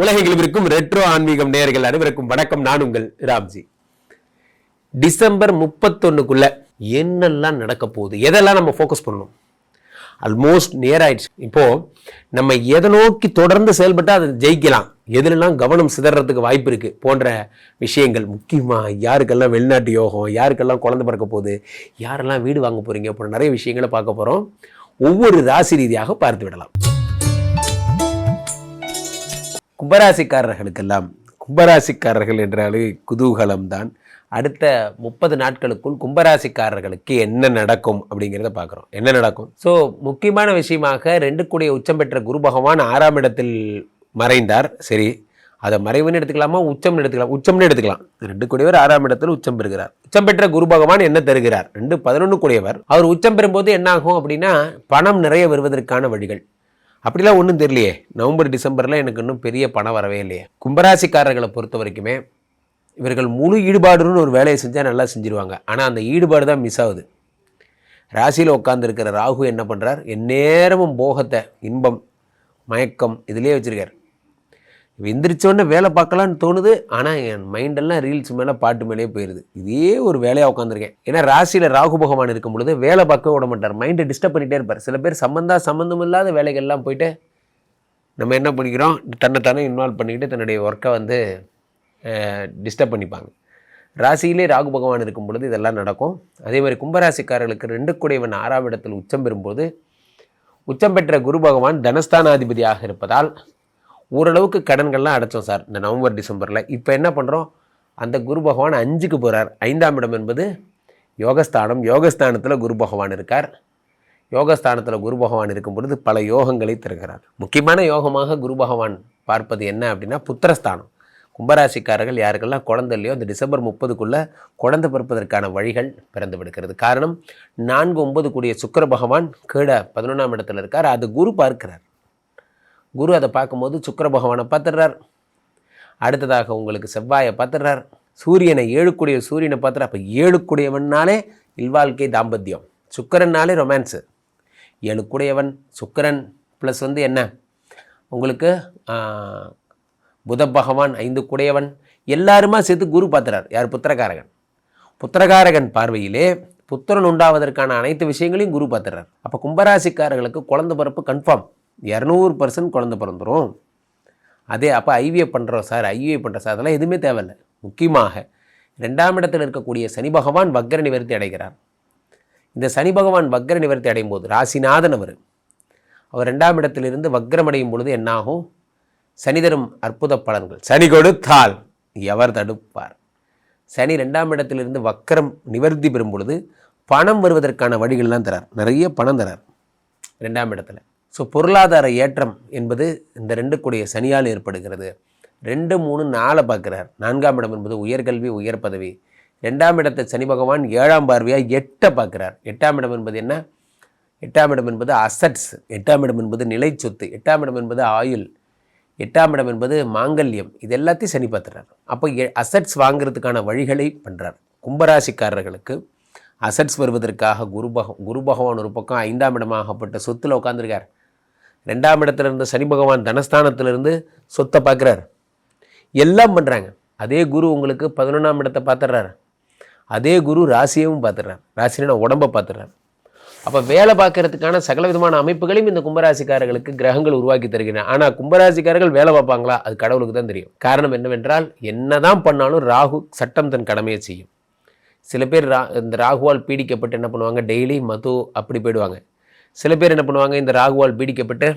உலகெங்கிலும் இருக்கும் ரெட்ரோ ஆன்மீகம் நேர்கள் அனைவருக்கும் வணக்கம். நான் உங்கள் ராம்ஜி. டிசம்பர் முப்பத்தொன்னுக்குள்ள என்னெல்லாம் நடக்க போகுது? எதெல்லாம் நம்ம ஃபோக்கஸ் பண்ணணும்? ஆல்மோஸ்ட் நியர் ஆயிடுச்சு இப்போ நம்ம எதை நோக்கி தொடர்ந்து செயல்பட்டால் அதை ஜெயிக்கலாம். எதுலெல்லாம் கவனம் சிதறதுக்கு வாய்ப்பு இருக்கு போன்ற விஷயங்கள். முக்கியமாக யாருக்கெல்லாம் வெளிநாட்டு யோகம் யாருக்கெல்லாம் குழந்தை பிறக்க போகுது யாரெல்லாம் வீடு வாங்க போறீங்க போன்ற நிறைய விஷயங்களை பார்க்க போறோம். ஒவ்வொரு ராசி ரீதியாக பார்த்து விடலாம். கும்பராசிக்காரர்களுக்கெல்லாம் கும்பராசிக்காரர்கள் என்றாலே குதூகலம் தான் அடுத்த முப்பது நாட்களுக்குள் கும்பராசிக்காரர்களுக்கு என்ன நடக்கும் அப்படிங்கிறத பார்க்குறோம். என்ன நடக்கும்? ஸோ முக்கியமான விஷயமாக ரெண்டு கூடிய உச்சம் பெற்ற குரு பகவான் ஆறாம் இடத்தில் மறைந்தார். சரி அதை மறைவுன்னு எடுத்துக்கலாமா? உச்சம்னு எடுத்துக்கலாம். உச்சம்னு எடுத்துக்கலாம். ரெண்டு கூடியவர் ஆறாம் இடத்தில் உச்சம் பெறுகிறார். உச்சம் பெற்ற குரு பகவான் என்ன தருகிறார்? ரெண்டு பதினொன்று கூடியவர். அவர் உச்சம் பெறும்போது என்ன ஆகும் அப்படின்னா பணம் நிறைய வருவதற்கான வழிகள். அப்படிலாம் ஒன்றும் தெரியலையே. நவம்பர் டிசம்பரில் எனக்கு இன்னும் பெரிய பணம் வரவே இல்லையே. கும்பராசிக்காரர்களை பொறுத்த வரைக்குமே இவர்கள் முழு ஈடுபாடுன்னு ஒரு வேலையை செஞ்சால் நல்லா செஞ்சுருவாங்க. ஆனால் அந்த ஈடுபாடு தான் மிஸ் ஆகுது. ராசியில் உட்காந்துருக்கிற ராகு என்ன பண்ணுறார் எந்நேரமும் போகத்தை இன்பம் மயக்கம் இதிலே வச்சுருக்கார். எந்திரிச்சோடனே வேலை பார்க்கலான்னு தோணுது ஆனால் என் மைண்டெல்லாம் ரீல்ஸ் மேலே பாட்டு மேலேயே போயிடுது இதே ஒரு வேலையாக உட்காந்துருக்கேன் ஏன்னா ராசியில் ராகு பகவான் இருக்கும் பொழுது வேலை பார்க்க விட மாட்டார். மைண்டை டிஸ்டர்ப் பண்ணிகிட்டே இருப்பார். சில பேர் சம்மந்தா சம்மந்தம் இல்லாத வேலைகள்லாம் போயிட்டு நம்ம என்ன பண்ணிக்கிறோம்? தன்னை தானே இன்வால்வ் பண்ணிக்கிட்டு தன்னுடைய ஒர்க்கை வந்து டிஸ்டர்ப் பண்ணிப்பாங்க. ராசியிலே ராகு பகவான் இருக்கும் பொழுது இதெல்லாம் நடக்கும். அதே மாதிரி கும்பராசிக்காரர்களுக்கு ரெண்டு குடைவன் ஆறாம் இடத்தில் உச்சம் பெறும்போது உச்சம் பெற்ற குரு பகவான் தனஸ்தானாதிபதியாக இருப்பதால் ஓரளவுக்கு கடன்கள்லாம் அடைச்சோம் சார் இந்த நவம்பர் டிசம்பரில். இப்போ என்ன பண்ணுறோம் அந்த குரு பகவான் அஞ்சுக்கு போகிறார் ஐந்தாம் இடம் என்பது யோகஸ்தானம். யோகஸ்தானத்தில் குரு பகவான் இருக்கார். யோகஸ்தானத்தில் குரு பகவான் இருக்கும் பொழுது பல யோகங்களை தருகிறார். முக்கியமான யோகமாக குரு பகவான் பார்ப்பது என்ன அப்படின்னா புத்திரஸ்தானம். கும்பராசிக்காரர்கள் யாருக்கெல்லாம் குழந்தை இல்லையோ அந்த டிசம்பர் முப்பதுக்குள்ளே குழந்தை பிறப்பதற்கான வழிகள் பிறந்து விடுக்கிறது காரணம் நான்கு ஒன்பது கூடிய சுக்கர பகவான் கீழே பதினொன்றாம் இடத்துல இருக்கார். அது குரு பார்க்கிறார். குரு அதை பார்க்கும்போது சுக்கிர பகவானை பார்த்துடுறார். அடுத்ததாக உங்களுக்கு செவ்வாயை பார்த்துடுறார். சூரியனை ஏழுக்குடைய சூரியனை பார்த்துறார் அப்போ ஏழுக்குடையவன்னாலே இல்வாழ்க்கை தாம்பத்தியம். சுக்கிரன்னாலே ரொமான்ஸு. ஏழுக்குடையவன் சுக்கிரன் ப்ளஸ் வந்து என்ன? உங்களுக்கு புத பகவான் ஐந்து குடையவன் எல்லாருமா சேர்த்து குரு பார்த்துறார் யார்? புத்திரகாரகன். புத்திரகாரகன் பார்வையிலே புத்திரன் உண்டாவதற்கான அனைத்து விஷயங்களையும் குரு பார்த்துறார் அப்போ கும்பராசிக்காரர்களுக்கு குழந்த பிறப்பு கன்ஃபார்ம் இரநூறு பர்சன்ட் குழந்தை பிறந்துரும். அதே அப்போ ஐவிஎஃப் பண்ணுறோம் சார் ஐவிஎஃப் பண்ணுற சார் அதெல்லாம் எதுவுமே தேவையில்லை. முக்கியமாக ரெண்டாம் இடத்தில் இருக்கக்கூடிய சனி பகவான் வக்ர நிவர்த்தி அடைகிறார். இந்த சனி பகவான் வக்ர நிவர்த்தி அடையும் போது ராசிநாதன் அவர் அவர் ரெண்டாம் இடத்திலிருந்து வக்ரமடையும் பொழுது என்னாகும்? சனி தரும் அற்புத பலன்கள். சனி கொடுத்தால் எவர் தடுப்பார்? சனி ரெண்டாம் இடத்திலிருந்து வக்கரம் நிவர்த்தி பெறும் பொழுது பணம் வருவதற்கான வழிகள்லாம் தரார். நிறைய பணம் தரார். ரெண்டாம் இடத்துல. ஸோ பொருளாதார ஏற்றம் என்பது இந்த ரெண்டு கூடிய சனியால் ஏற்படுகிறது. ரெண்டு மூணு நாளை பார்க்குறார். நான்காம் இடம் என்பது உயர்கல்வி உயர் பதவி. ரெண்டாம் இடத்தை சனி பகவான் ஏழாம் பார்வையாக எட்டை பார்க்குறார். எட்டாம் இடம் என்பது என்ன? எட்டாம் இடம் என்பது அசட்ஸ் எட்டாம் இடம் என்பது நிலை சொத்து. எட்டாம் இடம் என்பது ஆயுள். எட்டாம் இடம் என்பது மாங்கல்யம். இது எல்லாத்தையும் சனி பார்த்துறார் அப்போ அசட்ஸ் வாங்குறதுக்கான வழிகளை பண்ணுறார் கும்பராசிக்காரர்களுக்கு அசட்ஸ் வருவதற்காக குரு பக குரு பகவான் ஒரு பக்கம் ஐந்தாம் இடமாகப்பட்ட சொத்தில் உட்காந்துருக்கார் ரெண்டாம் இடத்துல இருந்த சனி பகவான் தனஸ்தானத்திலிருந்து சொத்தை பார்க்குறார். எல்லாம் பண்ணுறாங்க அதே குரு உங்களுக்கு பதினொன்றாம் இடத்தை பார்த்துட்றாரு. அதே குரு ராசியவும் பார்த்துடுறார். ராசினா உடம்பை பார்த்துட்றாரு. அப்போ வேலை பார்க்கறதுக்கான சகல விதமான அமைப்புகளையும் இந்த கும்பராசிக்காரர்களுக்கு கிரகங்கள் உருவாக்கி தருகின்றன. ஆனால் கும்பராசிக்காரர்கள் வேலை பார்ப்பாங்களா? அது கடவுளுக்கு தான் தெரியும். காரணம் என்னவென்றால் என்னதான் பண்ணாலும் ராகு சட்டம் தன் கடமையை செய்யும். சில பேர் ரா இந்த ராகுவால் பீடிக்கப்பட்டு என்ன பண்ணுவாங்க? டெய்லி மது அப்படி போயிடுவாங்க. சில பேர் என்ன பண்ணுவாங்க இந்த ராகுவால் பீடிக்கப்பட்டு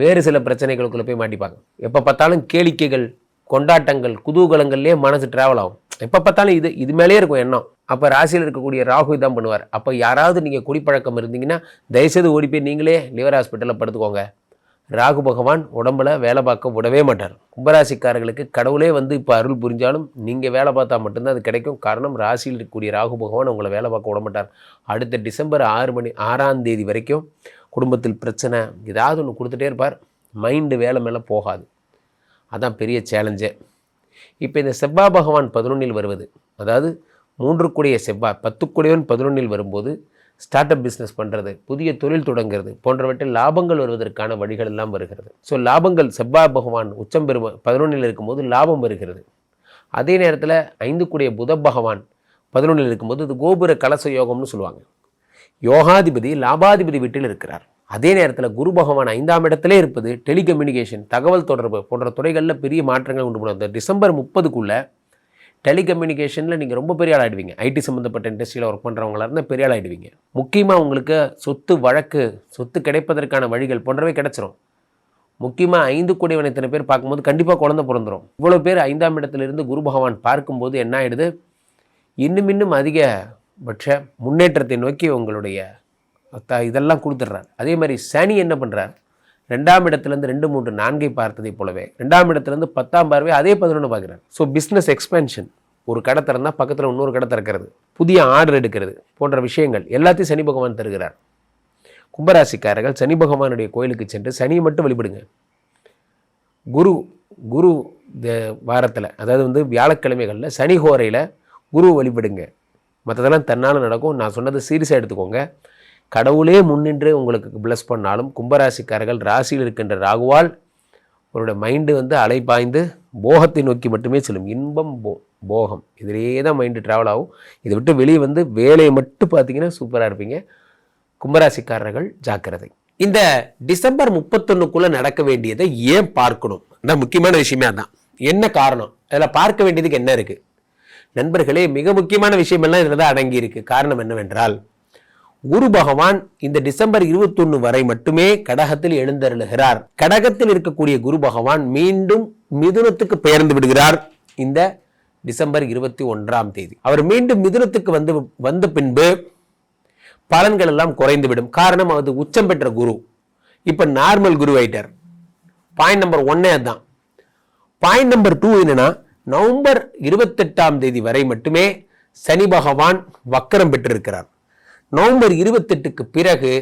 வேறு சில பிரச்சனைகளுக்குள்ளே போய் மாட்டிப்பாங்க. எப்போ பார்த்தாலும் கேளிக்கைகள் கொண்டாட்டங்கள் குதூகலங்கள்லேயே மனசு ட்ராவல் ஆகும். எப்போ பார்த்தாலும் இது இது மேலேயே இருக்கும் எண்ணம். அப்போ ராசியில் இருக்கக்கூடிய ராகு இதான் பண்ணுவார். அப்போ யாராவது நீங்கள் குடிப்பழக்கம் இருந்தீங்கன்னா தயவுசெய்து ஓடி போய் நீங்களே லிவர் ஹாஸ்பிட்டலில் படுத்துக்கோங்க. ராகு பகவான் உடம்புல வேலை பார்க்க விடவே மாட்டார். கும்பராசிக்காரர்களுக்கு கடவுளே வந்து இப்போ அருள் புரிஞ்சாலும் நீங்கள் வேலை பார்த்தா மட்டும்தான் அது கிடைக்கும். காரணம் ராசியில் இருக்கக்கூடிய ராகு பகவான் உங்களை வேலை பார்க்க விட மாட்டார். அடுத்த டிசம்பர் ஆறு மணி ஆறாம் தேதி வரைக்கும் குடும்பத்தில் பிரச்சனை ஏதாவது ஒன்று கொடுத்துட்டே இருப்பார். மைண்டு வேலை மேலே போகாது. அதான் பெரிய சேலஞ்சே இப்போ இந்த செவ்வா பகவான் பதினொன்றில் வருவது அதாவது மூன்று கூடிய செவ்வாய் பத்து கூடியவன் பதினொன்றில் வரும்போது ஸ்டார்ட் அப் பிஸ்னஸ் பண்ணுறது புதிய தொழில் தொடங்குறது போன்றவற்றில் லாபங்கள் வருவதற்கான வழிகள் எல்லாம் வருகிறது. ஸோ லாபங்கள் செவ்வாய் பகவான் உச்சம் பெறும் பதினொன்றில் இருக்கும்போது லாபம் வருகிறது. அதே நேரத்தில் ஐந்து கூடிய புத பகவான் பதினொன்றில் இருக்கும்போது இது கோபுர கலச யோகம்னு சொல்லுவாங்க. யோகாதிபதி லாபாதிபதி வீட்டில் இருக்கிறார். அதே நேரத்தில் குரு பகவான் ஐந்தாம் இடத்திலே இருப்பது டெலிகம்யூனிகேஷன் தகவல் தொடர்பு போன்ற துறைகளில் பெரிய மாற்றங்கள் உண்டு. பண்ணும் டிசம்பர் முப்பதுக்குள்ளே டெலிகம்யூனிகேஷனில் நீங்கள் ரொம்ப பெரிய ஆள் ஆகிடுவீங்க ஐடி சம்மந்தப்பட்ட இண்டஸ்ட்ரியில் ஒர்க் பண்ணுறவங்களா இருந்தால் பெரிய ஆள் ஆகிடுவீங்க முக்கியமாக உங்களுக்கு சொத்து வழக்கு சொத்து கிடைப்பதற்கான வழிகள் போன்றவை கிடைச்சிரும். முக்கியமாக ஐந்து கோடி இத்தனை பேர் பார்க்கும்போது கண்டிப்பாக குழந்தை பிறந்துடும் இவ்வளோ பேர் ஐந்தாம் இடத்துலேருந்து குரு பகவான் பார்க்கும்போது என்ன ஆகிடுது இன்னும் இன்னும் அதிகபட்ச முன்னேற்றத்தை நோக்கி உங்களுடைய த- இதெல்லாம் கொடுத்துட்றார். அதே மாதிரி சனி என்ன பண்ணுறார் ரெண்டாம் இடத்துலேருந்து ரெண்டு மூன்று நான்கை பார்த்ததை போலவே ரெண்டாம் இடத்துலேருந்து பத்தாம் பார்வை அதே பதினொன்று பார்க்குறாரு. ஸோ பிஸ்னஸ் எக்ஸ்பென்ஷன் ஒரு கடை திறந்தால் பக்கத்தில் இன்னொரு கடை திறக்கிறது. புதிய ஆர்டர் எடுக்கிறது போன்ற விஷயங்கள் எல்லாத்தையும் சனி பகவான் தருகிறார். கும்பராசிக்காரர்கள் சனி பகவானுடைய கோயிலுக்கு சென்று சனியை மட்டும் வழிபடுங்க. குரு குரு வாரத்தில் அதாவது வந்து வியாழக்கிழமைகளில் சனி ஹோரையில் குரு வழிபடுங்க. மற்றதெல்லாம் தன்னால் நடக்கும். நான் சொன்னது சீரியஸாக எடுத்துக்கோங்க. கடவுளே முன்னின்று உங்களுக்கு பிளஸ் பண்ணாலும் கும்பராசிக்காரர்கள் ராசியில் இருக்கின்ற ராகுவால் அவருடைய மைண்டு வந்து அலைப்பாய்ந்து போகத்தை நோக்கி மட்டுமே செல்லும். இன்பம் போ போகம். இதிலேயே தான் மைண்டு ட்ராவல் ஆகும். இதை விட்டு வெளியே வந்து வேலையை மட்டும் பார்த்தீங்கன்னா சூப்பராக இருப்பீங்க. கும்பராசிக்காரர்கள் ஜாக்கிரதை. இந்த டிசம்பர் முப்பத்தொன்னுக்குள்ளே நடக்க வேண்டியதை ஏன் பார்க்கணும்? இந்த முக்கியமான விஷயமே அதான். என்ன காரணம்? அதில் பார்க்க வேண்டியதுக்கு என்ன இருக்குது நண்பர்களே மிக முக்கியமான விஷயமெல்லாம் இதில் தான் அடங்கியிருக்கு. காரணம் என்னவென்றால் குரு பகவான் இந்த டிசம்பர் 21 வரை மட்டுமே கடகத்தில் எழுந்தருளுகிறார். கடகத்தில் இருக்கக்கூடிய குரு பகவான் மீண்டும் மிதுனத்துக்கு பெயர்ந்து விடுகிறார் இந்த டிசம்பர் இருபத்தி ஒன்றாம் தேதி. அவர் மீண்டும் மிதுனத்துக்கு வந்து வந்த பின்பு பலன்கள் எல்லாம் குறைந்துவிடும் காரணம் அது உச்சம் பெற்ற குரு. இப்ப நார்மல் குரு ஆயிட்டார். பாயிண்ட் நம்பர் ஒன்னே அதுதான் பாயிண்ட் நம்பர் டூ என்னன்னா நவம்பர் இருபத்தெட்டாம் தேதி வரை மட்டுமே சனி பகவான் வக்கரம் பெற்றிருக்கிறார். நவம்பர் இருபத்தெட்டுக்கு பிறகு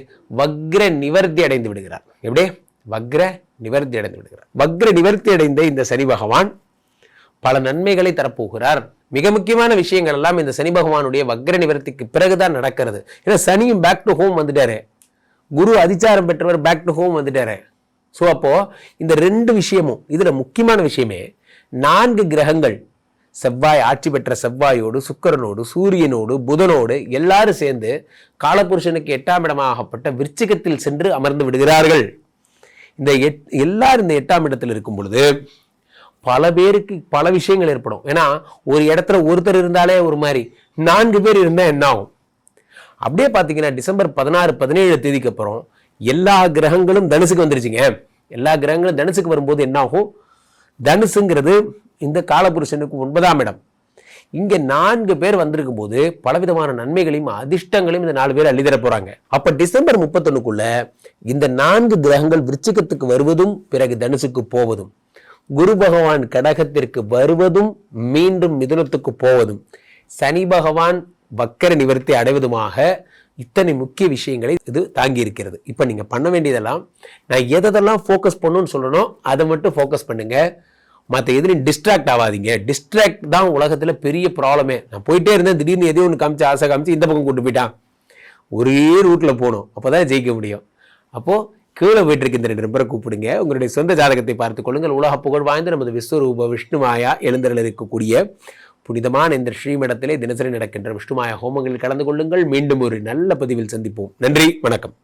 வக்ர நிவர்த்தி அடைந்து விடுகிறார். எப்படி? வக்ர நிவர்த்தி அடைந்து விடுகிறார். வக்ர நிவர்த்தி அடைந்த இந்த சனி பகவான் பல நன்மைகளை தரப்போகிறார். மிக முக்கியமான விஷயங்கள் எல்லாம் இந்த சனி பகவானுடைய வக்ர நிவர்த்திக்கு பிறகுதான் நடக்கிறது. ஏன்னா சனியும் பேக் டு ஹோம் வந்துட்டாரு. குரு அதிச்சாரம் பெற்றவர் பேக் டு ஹோம் வந்துட்டாரு. ஸோ அப்போ இந்த ரெண்டு விஷயமும் இதில் முக்கியமான விஷயமே நான்கு கிரகங்கள் செவ்வாய் ஆட்சி பெற்ற செவ்வாயோடு சுக்கரனோடு சூரியனோடு புதனோடு எல்லாரும் சேர்ந்து காலபுருஷனுக்கு எட்டாம் இடமாகப்பட்ட விருச்சிகத்தில் சென்று அமர்ந்து விடுகிறார்கள். இந்த எட் எல்லாரும் இந்த எட்டாம் இடத்தில் இருக்கும் பொழுது பல பேருக்கு பல விஷயங்கள் ஏற்படும். ஏன்னா ஒரு இடத்துல ஒருத்தர் இருந்தாலே ஒரு மாதிரி நான்கு பேர் இருந்தால் என்ன ஆகும்? அப்படியே பார்த்தீங்கன்னா டிசம்பர் பதினாறு பதினேழு தேதிக்கு அப்புறம் எல்லா கிரகங்களும் தனுசுக்கு வந்துருச்சுங்க. எல்லா கிரகங்களும் தனுசுக்கு வரும்போது என்ன ஆகும்? தனுசுங்கிறது இந்த காலபுருஷனுக்கு ஒன்பதாம் இடம். இங்கே நான்கு பேர் வந்திருக்கும் போது பலவிதமான நன்மைகளையும் அதிர்ஷ்டங்களையும் இந்த நாலு பேர் அள்ளித்தர போகிறாங்க அப்போ டிசம்பர் முப்பத்தொன்னுக்குள்ள இந்த நான்கு கிரகங்கள் விருச்சிகத்துக்கு வருவதும் பிறகு தனுசுக்கு போவதும் குரு பகவான் கடகத்திற்கு வருவதும் மீண்டும் மிதுனத்துக்கு போவதும் சனி பகவான் வக்கர நிவர்த்தி அடைவதுமாக இத்தனை முக்கிய விஷயங்களை இது தாங்கி இருக்கிறது இப்போ நீங்கள் பண்ண வேண்டியதெல்லாம் நான் எதெல்லாம் ஃபோக்கஸ் பண்ணணும்னு சொல்லணும் அதை மட்டும் ஃபோக்கஸ் பண்ணுங்கள் மற்ற எதுலையும் டிஸ்ட்ராக்ட் ஆகாதீங்க டிஸ்ட்ராக்ட் தான் உலகத்தில் பெரிய ப்ராப்ளமே நான் போயிட்டே இருந்தேன் திடீர்னு எதையும் ஒன்று காமிச்சு ஆசை காமிச்சு இந்த பக்கம் கூட்டு போயிட்டான். ஒரே ரூட்டில் போகணும் அப்போ தான் ஜெயிக்க முடியும். அப்போது கீழே போயிட்டு இந்த ரெண்டு நம்பரை கூப்பிடுங்க. உங்களுடைய சொந்த ஜாதகத்தை பார்த்துக் கொள்ளுங்கள். உலக புகழ் வாய்ந்த நமது விஸ்வரூப விஷ்ணுமாயா எழுந்தரில் இருக்கக்கூடிய புனிதமான இந்த ஸ்ரீமடத்திலே தினசரி நடக்கின்ற விஷ்ணுமாயா ஹோமங்களில் கலந்து கொள்ளுங்கள். மீண்டும் ஒரு நல்ல பதிவில் சந்திப்போம். நன்றி வணக்கம்.